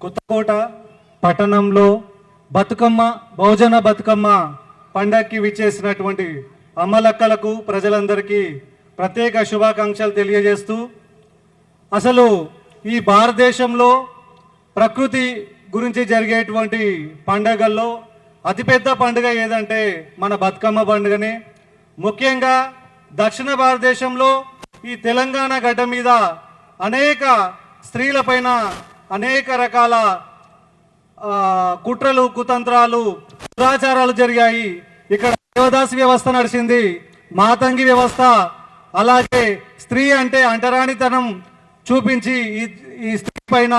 కొత్తకోట పట్టణంలో బతుకమ్మ బహుజన బతుకమ్మ పండక్కి విచ్చేసినటువంటి అమ్మలక్కలకు ప్రజలందరికీ ప్రత్యేక శుభాకాంక్షలు తెలియజేస్తూ అసలు ఈ భారతదేశంలో ప్రకృతి గురించి జరిగేటువంటి పండగల్లో అతిపెద్ద పండుగ ఏదంటే మన బతుకమ్మ పండుగనే. ముఖ్యంగా దక్షిణ భారతదేశంలో ఈ తెలంగాణ గడ్డ మీద అనేక స్త్రీలపైన అనేక రకాల కుట్రలు కుతంత్రాలు దురాచారాలు జరిగాయి. ఇక్కడ దేవదాసి వ్యవస్థ నడిచింది. మాతంగి వ్యవస్థ అలాగే స్త్రీ అంటే అంటరానితనం చూపించి ఈ ఈ స్త్రీ పైన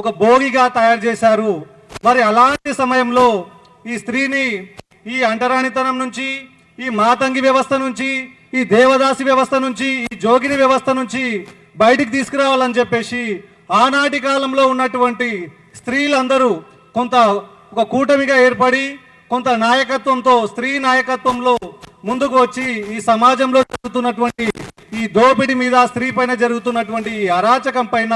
ఒక భోగిగా తయారు చేశారు. మరి అలాంటి సమయంలో ఈ స్త్రీని ఈ అంటరానితనం నుంచి ఈ మాతంగి వ్యవస్థ నుంచి ఈ దేవదాసి వ్యవస్థ నుంచి ఈ జోగిని వ్యవస్థ నుంచి బయటికి తీసుకురావాలని చెప్పేసి ఆనాటి కాలంలో ఉన్నటువంటి స్త్రీలందరూ కొంత ఒక కూటమిగా ఏర్పడి కొంత నాయకత్వంతో స్త్రీ నాయకత్వంలో ముందుకు వచ్చి ఈ సమాజంలో జరుగుతున్నటువంటి ఈ దోపిడీ మీద స్త్రీ పైన జరుగుతున్నటువంటి ఈ అరాచకం పైన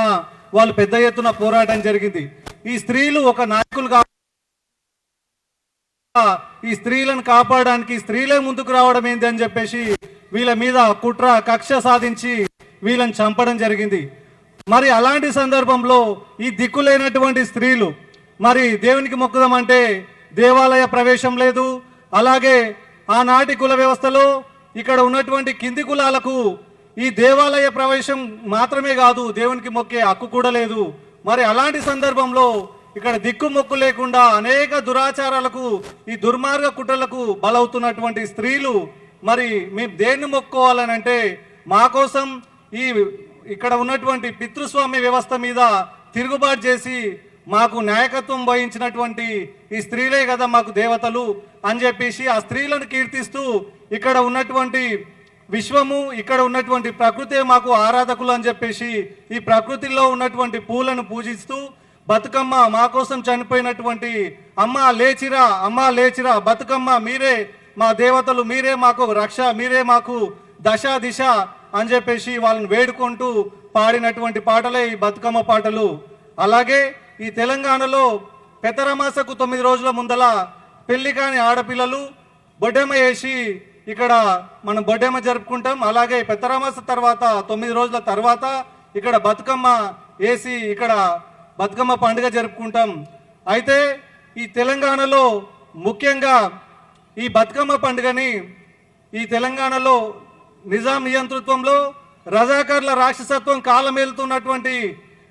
వాళ్ళు పెద్ద ఎత్తున పోరాటం జరిగింది. ఈ స్త్రీలు ఒక నాయకులు కా ఈ స్త్రీలను కాపాడడానికి స్త్రీలే ముందుకు రావడం ఏంది అని చెప్పేసి వీళ్ళ మీద కుట్ర కక్ష సాధించి వీళ్ళని చంపడం జరిగింది. మరి అలాంటి సందర్భంలో ఈ దిక్కులేనటువంటి స్త్రీలు మరి దేవునికి మొక్కుదామంటే దేవాలయ ప్రవేశం లేదు. అలాగే ఆనాటి కుల వ్యవస్థలో ఇక్కడ ఉన్నటువంటి కింది కులాలకు ఈ దేవాలయ ప్రవేశం మాత్రమే కాదు దేవునికి మొక్కే హక్కు కూడా లేదు. మరి అలాంటి సందర్భంలో ఇక్కడ దిక్కు మొక్కు లేకుండా అనేక దురాచారాలకు ఈ దుర్మార్గ కుట్రలకు బలవుతున్నటువంటి స్త్రీలు మరి మేము దేన్ని మొక్కుకోవాలని అంటే మా కోసం ఈ ఇక్కడ ఉన్నటువంటి పితృస్వామ్య వ్యవస్థ మీద తిరుగుబాటు చేసి మాకు నాయకత్వం వహించినటువంటి ఈ స్త్రీలే కదా మాకు దేవతలు అని చెప్పేసి ఆ స్త్రీలను కీర్తిస్తూ ఇక్కడ ఉన్నటువంటి విశ్వము ఇక్కడ ఉన్నటువంటి ప్రకృతే మాకు ఆరాధకులు అని చెప్పేసి ఈ ప్రకృతిలో ఉన్నటువంటి పూలను పూజిస్తూ బతుకమ్మ మా కోసం చనిపోయినటువంటి అమ్మ లేచిరా అమ్మ లేచిరా బతుకమ్మ మీరే మా దేవతలు మీరే మాకు రక్ష మీరే మాకు దశ దిశ అని చెప్పేసి వాళ్ళని వేడుకుంటూ పాడినటువంటి పాటలే ఈ బతుకమ్మ పాటలు. అలాగే ఈ తెలంగాణలో పెతరమాసకు తొమ్మిది రోజుల ముందల పెళ్ళి కాని ఆడపిల్లలు బొడ్డెమ్మ వేసి ఇక్కడ మనం బొడ్డెమ్మ జరుపుకుంటాం. అలాగే పెత్తరామాస తర్వాత తొమ్మిది రోజుల తర్వాత ఇక్కడ బతుకమ్మ వేసి ఇక్కడ బతుకమ్మ పండుగ జరుపుకుంటాం. అయితే ఈ తెలంగాణలో ముఖ్యంగా ఈ బతుకమ్మ పండుగని ఈ తెలంగాణలో నిజాం నియంతృత్వంలో రజాకర్ల రాక్షసత్వం కాలమేలుతున్నటువంటి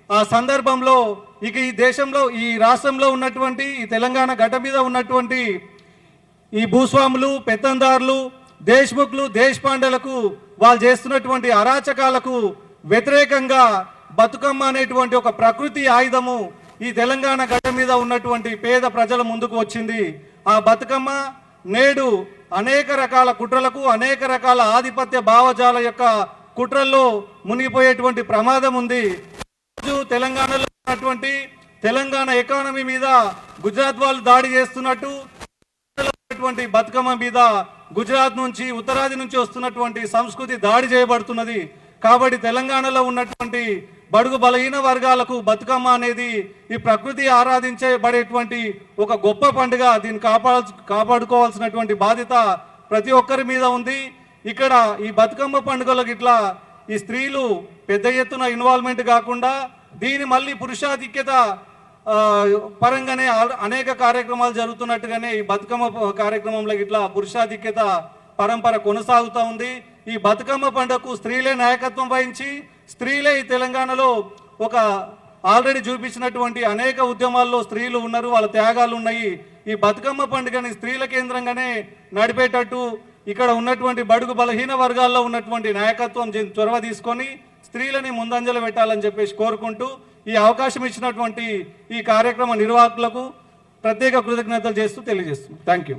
ఆ సందర్భంలో ఇక ఈ దేశంలో ఈ రాష్ట్రంలో ఉన్నటువంటి ఈ తెలంగాణ గడ్డ మీద ఉన్నటువంటి ఈ భూస్వాములు పెత్తందారులు దేశ్ముఖ్లు దేశపాండలకు వాళ్ళు చేస్తున్నటువంటి అరాచకాలకు వ్యతిరేకంగా బతుకమ్మ అనేటువంటి ఒక ప్రకృతి ఆయుధము ఈ తెలంగాణ గడ్డ మీద ఉన్నటువంటి పేద ప్రజల ముందుకు వచ్చింది. ఆ బతుకమ్మ నేడు అనేక రకాల కుట్రలకు అనేక రకాల ఆధిపత్య భావజాల యొక్క కుట్రల్లో మునిగిపోయేటువంటి ప్రమాదం ఉంది. రోజు తెలంగాణలో ఉన్నటువంటి తెలంగాణ ఎకానమీ మీద గుజరాత్ వాళ్ళు దాడి చేస్తున్నట్టు ఉన్నటువంటి బతుకమ్మ మీద గుజరాత్ నుంచి ఉత్తరాది నుంచి వస్తున్నటువంటి సంస్కృతి దాడి చేయబడుతున్నది. కాబట్టి తెలంగాణలో ఉన్నటువంటి బడుగు బలహీన వర్గాలకు బతుకమ్మ అనేది ఈ ప్రకృతి ఆరాధించబడేటువంటి ఒక గొప్ప పండుగ. దీన్ని కాపాడ కాపాడుకోవాల్సినటువంటి బాధ్యత ప్రతి ఒక్కరి మీద ఉంది. ఇక్కడ ఈ బతుకమ్మ పండుగలకు ఇట్లా ఈ స్త్రీలు పెద్ద ఎత్తున ఇన్వాల్వ్మెంట్ కాకుండా దీని మళ్ళీ పురుషాధిక్యత పరంగానే అనేక కార్యక్రమాలు జరుగుతున్నట్టుగానే ఈ బతుకమ్మ కార్యక్రమంలో ఇట్లా పురుషాధిక్యత పరంపర కొనసాగుతూ ఉంది. ఈ బతుకమ్మ పండుగకు స్త్రీలే నాయకత్వం వహించి స్త్రీలే ఈ తెలంగాణలో ఒక ఆల్రెడీ చూపించినటువంటి అనేక ఉద్యమాల్లో స్త్రీలు ఉన్నారు వాళ్ళ త్యాగాలు ఉన్నాయి. ఈ బతుకమ్మ పండుగని స్త్రీల కేంద్రంగానే నడిపేటట్టు ఇక్కడ ఉన్నటువంటి బడుగు బలహీన వర్గాల్లో ఉన్నటువంటి నాయకత్వం జీ- చొరవ తీసుకొని స్త్రీలని ముందంజలు పెట్టాలని చెప్పేసి కోరుకుంటూ ఈ అవకాశం ఇచ్చినటువంటి ఈ కార్యక్రమ నిర్వాహకులకు ప్రత్యేక కృతజ్ఞతలు చేస్తూ తెలియజేస్తున్నాం. Thank you